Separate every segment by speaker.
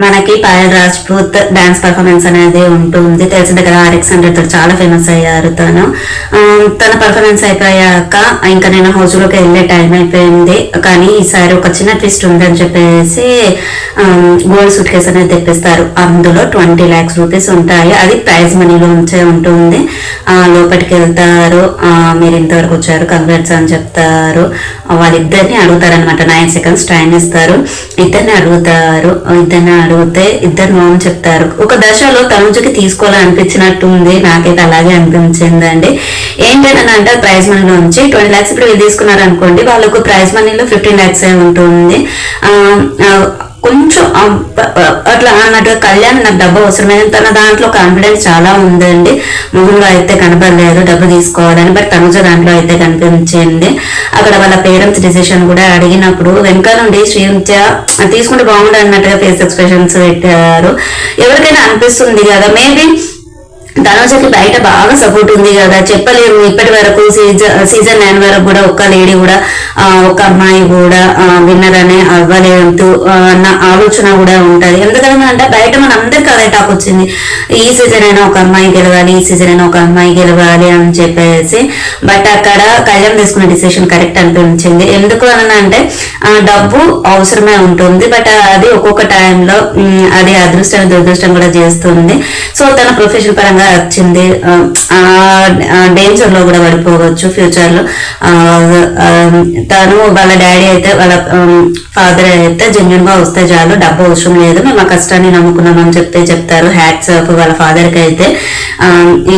Speaker 1: మనకి Payal Rajput dance performance అనేది ఉంటుంది. తెలిసిందే కదా ఆర్ఎక్స్ హండ్రెడ్తో చాలా ఫేమస్ అయ్యారు తను. తన పర్ఫార్మెన్స్ అయిపోయాక ఇంకా నేను హౌస్లోకి వెళ్ళే టైం అయిపోయింది. కానీ ఈసారి ఒక చిన్న ట్విస్ట్ ఉందని చెప్పేసి గోల్డ్ సూట్ కేసు అనేది తెప్పిస్తారు. అందులో ట్వంటీ లాక్స్ రూపీస్ ఉంటాయి. అది ప్రైజ్ మనీలో ఉంచే ఉంటుంది. లోపలికి వెళ్తారు. మీరు ఇంతవరకు వచ్చారు కంగ్రాట్స్ అని చెప్తారు. వాళ్ళిద్దరిని అడుగుతారు అనమాట నైన్ సెకండ్స్ టైం ఇస్తారు. ఇద్దరిని అడుగుతారు. ఇద్దరిని అడిగితే ఇద్దరు నోన్ చెప్తారు. ఒక దశలో తనుజకి తీసుకోవాలనిపించినట్టుంది నాకైతే అలాగే అనిపించిందండి ఏంటంటే అంటే ప్రైజ్ మనీ నుంచి ట్వంటీ లాక్స్ ఇప్పుడు తీసుకున్నారు అనుకోండి వాళ్ళకు ప్రైజ్ మనీలో ఫిఫ్టీన్ లాక్స్ ఉంటుంది. ఆ, కొంచెం అట్లా అన్నట్టుగా కళ్యాణ్ నాకు డబ్బు అవసరమైన తన దాంట్లో కాన్ఫిడెన్స్ చాలా ఉందండి. మొహంలో అయితే కనపడలేదు డబ్బు తీసుకోవాలని బట్ తనుజ దాంట్లో అయితే కనిపించింది. అక్కడ వాళ్ళ పేరెంట్స్ డిసిషన్ కూడా అడిగినప్పుడు వెనక నుండి శ్రీంచ తీసుకుంటే బాగుండు అన్నట్టుగా ఫేస్ ఎక్స్ప్రెషన్స్ పెట్టారు. ఎవరికైనా అనిపిస్తుంది కదా మేబీ ధనుజకి బయట బాగా సపోర్ట్ ఉంది కదా. చెప్పలేము. ఇప్పటి వరకు సీజన్ సీజన్ నైన్ వరకు కూడా ఒక్క లేడీ కూడా ఒక అమ్మాయి కూడా విన్నర్ అనే అవ్వలేదు అన్న ఆలోచన కూడా ఉంటది. ఎందుకంటే అంటే బయట మన అందరికి అదే టాక్ వచ్చింది. ఈ సీజన్ అయినా ఒక అమ్మాయి గెలవాలి ఈ సీజన్ అయినా ఒక అమ్మాయి గెలవాలి అని చెప్పేసి. బట్ అక్కడ కళ్యాణ్ తీసుకున్న డిసిషన్ కరెక్ట్ అనిపించింది. ఎందుకు అని అంటే ఆ, డబ్బు అవసరమే ఉంటుంది. బట్ అది ఒక్కొక్క టైంలో అది అదృష్టం దురదృష్టం కూడా చేస్తుంది. సో తన ప్రొఫెషన్ పరంగా వచ్చింది. డేంజర్లో కూడా పడిపోవచ్చు ఫ్యూచర్లో. తను వాళ్ళ డాడీ అయితే వాళ్ళ ఫాదర్ అయితే జెన్యున్గా వస్తే చాలు డబ్బు అవసరం లేదు మేము ఆ కష్టాన్ని నమ్ముకున్నాం అని చెప్పి చెప్తారు. హ్యాట్స్ ఆఫ్ వాళ్ళ ఫాదర్కి అయితే.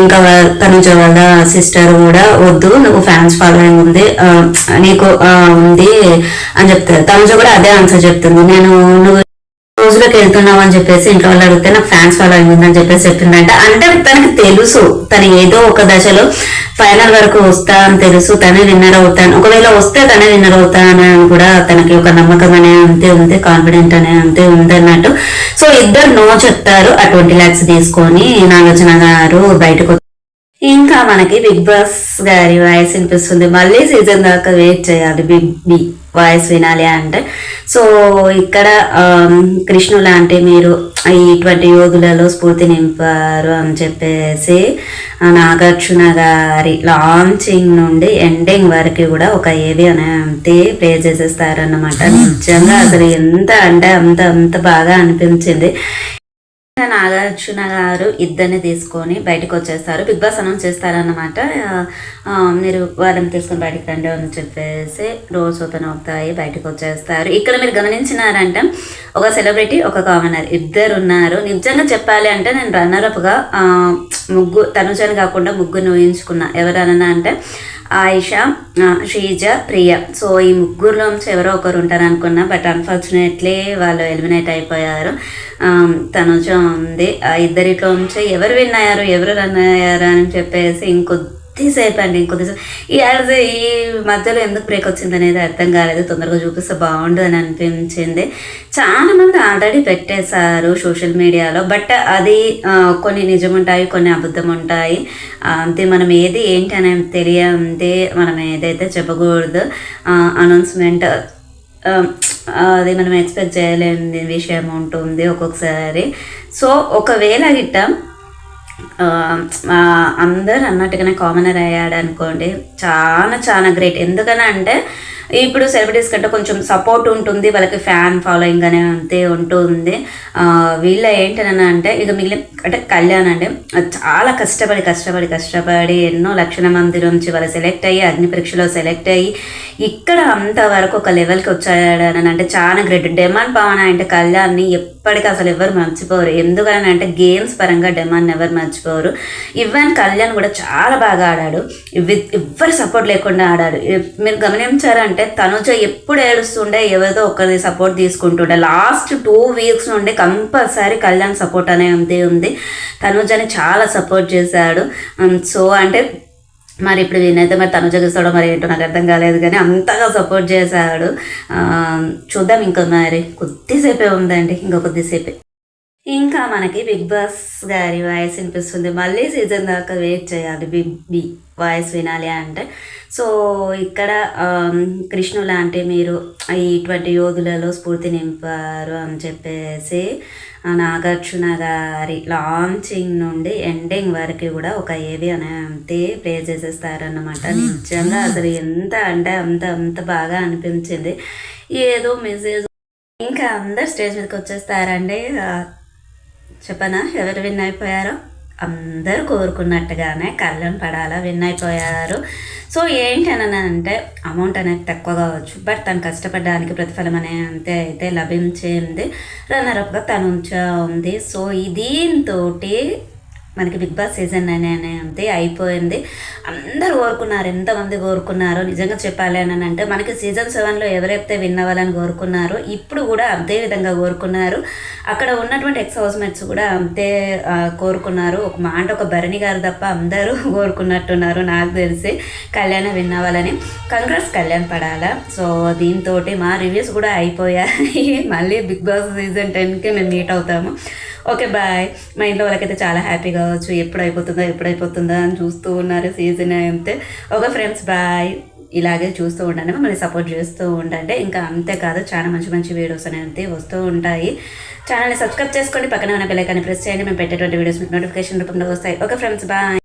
Speaker 1: ఇంకా తను వాళ్ళ సిస్టర్ కూడా వద్దు నువ్వు ఫ్యాన్స్ ఫాలోయింగ్ ఉంది నీకు ఉంది అని చెప్తారు. తనుజ కూడా అదే ఆన్సర్ చెప్తుంది. నేను నువ్వు రోజులకు వెళ్తున్నావు అని చెప్పేసి ఇంట్లో వాళ్ళు అడిగితే నాకు ఫ్యాన్స్ ఫాలోయింగ్ ఉందని చెప్పేసి చెప్పిందంట. అంటే తనకి తెలుసు తను ఏదో ఒక దశలో ఫైనల్ వరకు వస్తా అని తెలుసు తనే విన్నర్ అవుతాను. ఒకవేళ వస్తే తనే విన్నర్ అవుతాను అని కూడా తనకి ఒక నమ్మకం అనే అంతే ఉంది కాన్ఫిడెంట్ అనే అంతే ఉంది అన్నట్టు. సో ఇద్దరు నో చెప్తారు. ఆ ట్వంటీ లాక్స్ తీసుకొని నాగార్జున గారు బయటకు ఇంకా మనకి బిగ్ బాస్ గారి వాయిస్ వినిపిస్తుంది. మళ్ళీ సీజన్ దాకా వెయిట్ చేయాలి. బిగ్ బి వాయిస్ వినాలి అంటే. సో ఇక్కడ కృష్ణు లాంటి మీరు ఇటువంటి యోధులలో స్ఫూర్తి నింపారు అని చెప్పేసి నాగార్జున గారి లాంచింగ్ నుండి ఎండింగ్ వరకు కూడా ఒక ఏవి అనేది ప్లే చేసేస్తారన్నమాట. నిజంగా అసలు ఎంత అంటే అంత అంత బాగా అనిపించింది. నాగార్జున గారు ఇద్దరిని తీసుకొని బయటకు వచ్చేస్తారు బిగ్ బాస్ అనౌన్స్ చేస్తారన్నమాట. మీరు వాళ్ళని తీసుకొని బయటకు రండి అని చెప్పేసి రోజు ఓపెన్ అవుతాయి బయటకు వచ్చేస్తారు ఇక్కడ మీరు గమనించినారంటే ఒక సెలబ్రిటీ ఒక కామనర్. ఇద్దరు ఉన్నారు. నిజంగా చెప్పాలి అంటే నేను రన్నరప్గా ముగ్గు తనుజని కాకుండా ముగ్గురు ఊహించుకున్నా. ఎవరన్నా అంటే ఆయిష శ్రీజ ప్రియ. సో ఈ ముగ్గురులోంచి ఎవరో ఒకరు ఉంటారు అనుకున్నా బట్ అన్ఫార్చునేట్లీ వాళ్ళు ఎలిమినేట్ అయిపోయారు. తనుజ ఉంది. ఆ ఇద్దరిలో ఎవరు విన్ అయ్యారు ఎవరు రన్ అయ్యారు అని చెప్పేసి ఇంకొద్దిసేపు అండి ఇంకొద్దిసేపు ఈ అది ఈ మధ్యలో ఎందుకు బ్రేక్ వచ్చింది అనేది అర్థం కాలేదు తొందరగా చూపిస్తే బాగుండు అని అనిపించింది. చాలా మంది ఆల్రెడీ పెట్టేశారు సోషల్ మీడియాలో బట్ అది కొన్ని నిజం ఉంటాయి కొన్ని అబద్ధం ఉంటాయి అంతే మనం ఏది ఏంటి అనేది తెలియంది మనం ఏదైతే చెప్పకూడదు. అనౌన్స్మెంట్ అది మనం ఎక్స్పెక్ట్ చేయలేని విషయం ఉంటుంది ఒక్కొక్కసారి. సో ఒకవేళ గిట్ట అందరు అన్నట్టుగానే కామనర్ అయ్యాడు అనుకోండి చాలా చాలా గ్రేట్ ఎందుకని అంటే ఇప్పుడు సెలబ్రిటీస్ కంటే కొంచెం సపోర్ట్ ఉంటుంది వాళ్ళకి ఫ్యాన్ ఫాలోయింగ్ అనే అంతే ఉంటుంది. వీళ్ళ ఏంటని అంటే ఇక మిగిలిన అంటే కళ్యాణ్ అంటే చాలా కష్టపడి కష్టపడి కష్టపడి ఎన్నో లక్షణ మంది నుంచి వాళ్ళు సెలెక్ట్ అయ్యి అగ్ని పరీక్షలో సెలెక్ట్ అయ్యి ఇక్కడ అంతవరకు ఒక లెవెల్కి వచ్చాడు అని అంటే చాలా గ్రేట్ డెమాండ్ పవన్ అంటే కళ్యాణ్ని ఇప్పటికీ అసలు ఎవరు మర్చిపోరు. ఎందుకని అంటే గేమ్స్ పరంగా డిమాండ్ ఎవరు మర్చిపోరు. ఈవెన్ కళ్యాణ్ కూడా చాలా బాగా ఆడాడు. విత్ ఎవ్వరి సపోర్ట్ లేకుండా ఆడాడు. మీరు గమనించారంటే తనుజ ఎప్పుడు ఏడుస్తుండే ఎవరిదో ఒకరిది సపోర్ట్ తీసుకుంటుండే. లాస్ట్ టూ వీక్స్ నుండి కంపల్సరీ కళ్యాణ్ సపోర్ట్ అనేది ఉంది తనుజని చాలా సపోర్ట్ చేశాడు. సో అంటే మరి ఇప్పుడు వీనైతే మరి తను చూస్తాడో మరి ఏంటో నాకు అర్థం కాలేదు కానీ అంతగా సపోర్ట్ చేశాడు. ఆ, చూద్దాం ఇంకా మరి కొద్దిసేపే ఉందండి ఇంకా కొద్దిసేపే. ఇంకా మనకి బిగ్ బాస్ గారి వాయిస్ వినిపిస్తుంది. మళ్ళీ సీజన్ దాకా వెయిట్ చేయాలి. బిగ్ బి వాయిస్ వినాలి అంటే. సో ఇక్కడ కృష్ణు లాంటి మీరు ఇటువంటి యోధులలో స్ఫూర్తి నింపారు అని చెప్పేసి నాగార్జున గారి లాంచింగ్ నుండి ఎండింగ్ వరకు కూడా ఒక ఏవి అనేది ప్లే చేసేస్తారన్నమాట. నిజంగా అసలు ఎంత అంటే అంత అంత బాగా అనిపించింది. ఏదో మెసేజ్ ఇంకా అందరు స్టేజ్ మీదకి వచ్చేస్తారండి. చెప్పనా? ఎవరు విన్ అయిపోయారో? అందరూ కోరుకున్నట్టుగానే కళ్ళను పడాలా విన్ అయిపోయారు. సో ఏంటి అని అంటే అమౌంట్ అనేది తక్కువ కావచ్చు. బట్ తను కష్టపడడానికి ప్రతిఫలం అనే అంతే అయితే లభించింది. రన్నరప్గా తను ఉంచా ఉంది. సో దీంతో మనకి బిగ్ బాస్ సీజన్ అనేది అయిపోయింది. అందరూ కోరుకున్నారు ఎంతమంది కోరుకున్నారో నిజంగా చెప్పాలి అని అంటే మనకి సీజన్ సెవెన్లో ఎవరైతే విన్ అవ్వాలని కోరుకున్నారో ఇప్పుడు కూడా అదే విధంగా కోరుకున్నారు. అక్కడ ఉన్నటువంటి ఎక్స్ హౌస్ మేట్స్ కూడా అంతే కోరుకున్నారు. ఒక మాట ఒక భరణి గారు తప్ప అందరూ కోరుకున్నట్టున్నారు నాకు తెలిసి. కళ్యాణ విన్ అవ్వాలని. కంగ్రెస్ కళ్యాణ్ పడాలా? సో దీంతో మా రివ్యూస్ కూడా అయిపోయాయి. మళ్ళీ బిగ్ బాస్ సీజన్ టెన్కి మేము మీట్ అవుతాము. Okay bye. మా ఇంట్లో వాళ్ళకైతే చాలా హ్యాపీ కావచ్చు ఎప్పుడు అయిపోతుందో ఎప్పుడు అయిపోతుందో అని చూస్తూ ఉన్నారు సీజన్ అయితే ఓకే ఫ్రెండ్స్ బాయ్. ఇలాగే చూస్తూ ఉండండి మమ్మల్ని సపోర్ట్ చేస్తూ ఉండండి. ఇంకా అంతేకాదు చాలా మంచి మంచి వీడియోస్ అనేవి వస్తూ ఉంటాయి. ఛానల్ని సబ్స్క్రైబ్ చేసుకోండి. పక్కన ఉన్న బెల్ ఐకాన్ని ప్రెస్ చేయండి. మేము పెట్టేటువంటి వీడియోస్ మీకు నోటిఫికేషన్ రూపంలో వస్తాయి. Okay friends bye.